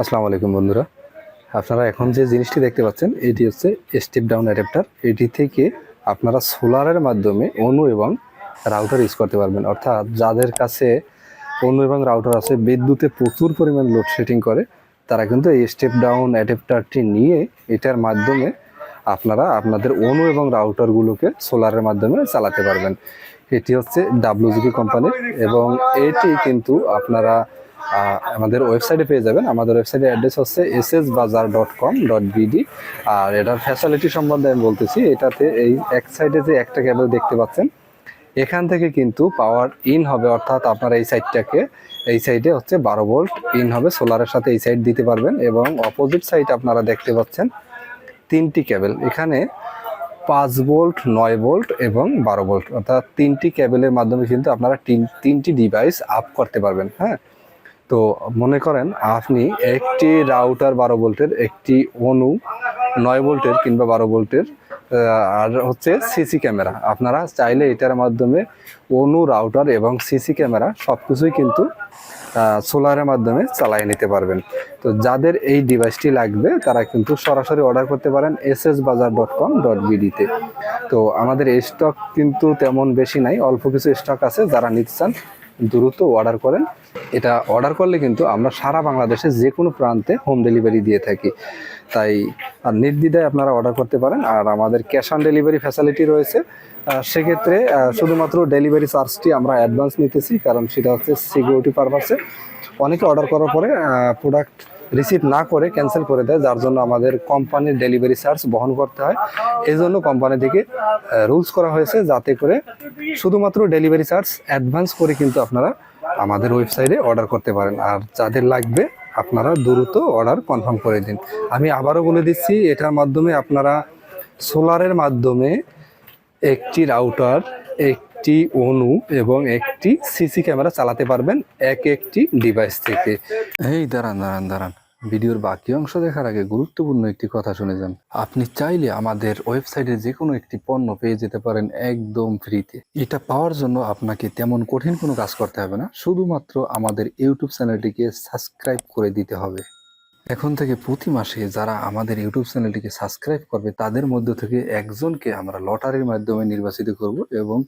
আসসালামু আলাইকুম বন্ধুরা। আপনারা এখন যে জিনিসটি দেখতে পাচ্ছেন, এটি হচ্ছে স্টেপ ডাউন অ্যাডাপ্টার এটি থেকে আপনারা সোলারের মাধ্যমে অনু এবং রাউটার ইউজ করতে পারবেন। অর্থাৎ যাদের কাছে অনু এবং রাউটার আছে, বিদ্যুতে প্রচুর পরিমাণ লোডশেডিং করে, তারা কিন্তু এই স্টেপ ডাউন অ্যাডাপ্টারটি নিয়ে এটার মাধ্যমে আপনারা আপনাদের অনু এবং রাউটারগুলোকে সোলারের মাধ্যমে চালাতে পারবেন। এটি হচ্ছে ডাব্লিউজিপি কোম্পানির এবং এটি কিন্তু আপনারা আমাদের ওয়েবসাইটে পেয়ে যাবেন। আমাদের ওয়েবসাইটের অ্যাড্রেস হচ্ছে S S Bazar dot com dot BD আর এটার ফ্যাসিলিটি সম্বন্ধে আমি বলতেছি, এটাতে এই এক সাইডে যে একটা কেবল দেখতে পাচ্ছেন, এখান থেকে কিন্তু পাওয়ার ইন হবে, অর্থাৎ আপনারা এই সাইডটাকে এই সাইডে হচ্ছে বারো ভোল্ট ইন হবে সোলারের সাথে এই সাইড দিতে পারবেন এবং অপোজিট সাইড আপনারা দেখতে পাচ্ছেন তিনটি কেবল এখানে পাঁচ ভোল্ট নয় ভোল্ট এবং বারো ভোল্ট অর্থাৎ তিনটি কেবলের মাধ্যমে কিন্তু আপনারা তিন, তিনটি ডিভাইস আপ করতে পারবেন হ্যাঁ? তো মনে করেন আপনি একটি রাউটার বারো ভোল্টের, একটি অনু নয় ভোল্টের কিংবা বারো ভোল্টের আর হচ্ছে সিসি ক্যামেরা আপনারা চাইলে এটার মাধ্যমে অনু রাউটার এবং সিসি ক্যামেরা সব কিছুই কিন্তু সোলারের মাধ্যমে চালিয়ে নিতে পারবেন। তো যাদের এই ডিভাইসটি লাগবে, তারা কিন্তু সরাসরি অর্ডার করতে পারেন S S Bazar dot com dot বিডিতে তো আমাদের স্টক কিন্তু তেমন বেশি নাই, অল্প কিছু স্টক আছে যারা নিতে চান দ্রুত অর্ডার করেন। এটা অর্ডার করলে কিন্তু আমরা সারা বাংলাদেশে যে কোনো প্রান্তে হোম ডেলিভারি দিয়ে থাকি। তাই নির্দ্বিধায় আপনারা অর্ডার করতে পারেন। আর আমাদের ক্যাশ অন ডেলিভারি ফ্যাসিলিটি রয়েছে। সেক্ষেত্রে শুধুমাত্র ডেলিভারি চার্জটি আমরা অ্যাডভান্স নিতেছি। কারণ সেটা হচ্ছে সিকিউরিটি পারপাসে অনেকে অর্ডার করার পরে প্রোডাক্ট রিসিভ না করে ক্যান্সেল করে দেয়, যার জন্য আমাদের কোম্পানির ডেলিভারি চার্জ বহন করতে হয়। এই জন্য কোম্পানি থেকে রুলস করা হয়েছে যাতে করে শুধুমাত্র ডেলিভারি চার্জ অ্যাডভান্স করে কিন্তু আপনারা আমাদের ওয়েবসাইটে অর্ডার করতে পারেন। আর যাদের লাগবে, আপনারা দ্রুত অর্ডার কনফার্ম করে দিন। আমি আবারও বলে দিচ্ছি, এটার মাধ্যমে আপনারা সোলারের মাধ্যমে একটি রাউটার একটি অনু এবং একটি সিসি ক্যামেরা চালাতে পারবেন এক একটি ডিভাইস থেকে। এই, দাঁড়ান দাঁড়ান দাঁড়ান। ভিডিওর বাকি অংশ দেখার আগে গুরুত্বপূর্ণ একটি কথা শুনে যান। আপনি চাইলে আমাদের ওয়েবসাইটে যে কোনো একটি পণ্য পেয়ে যেতে পারেন একদম ফ্রিতে এটা পাওয়ার জন্য আপনাকে তেমন কঠিন কোনো কাজ করতে হবে না। শুধুমাত্র আমাদের ইউটিউব চ্যানেলটিকে সাবস্ক্রাইব করে দিতে হবে। এখন থেকে প্রতি মাসে যারা আমাদের ইউটিউব চ্যানেলটিকে সাবস্ক্রাইব করবে, তাদের মধ্য থেকে একজনকে আমরা লটারির মাধ্যমে নির্বাচিত করব এবং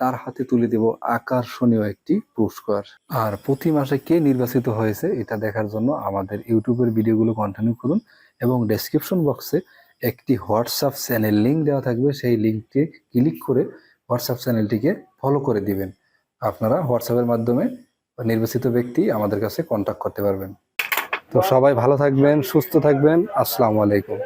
তার হাতে তুলে দেব আকর্ষণীয় একটি পুরস্কার। আর প্রতি মাসে কে নির্বাচিত হয়েছে এটা দেখার জন্য আমাদের ইউটিউবের ভিডিওগুলো কন্টিনিউ করুন এবং ডেসক্রিপশন বক্সে একটি হোয়াটসঅ্যাপ চ্যানেল লিঙ্ক দেওয়া থাকবে। সেই লিঙ্কটি ক্লিক করে হোয়াটসঅ্যাপ চ্যানেলটিকে ফলো করে দিবেন। আপনারা হোয়াটসঅ্যাপের মাধ্যমে নির্বাচিত ব্যক্তি আমাদের কাছে কন্ট্যাক্ট করতে পারবেন। তো সবাই ভালো থাকবেন, সুস্থ থাকবেন। আসসালামু আলাইকুম।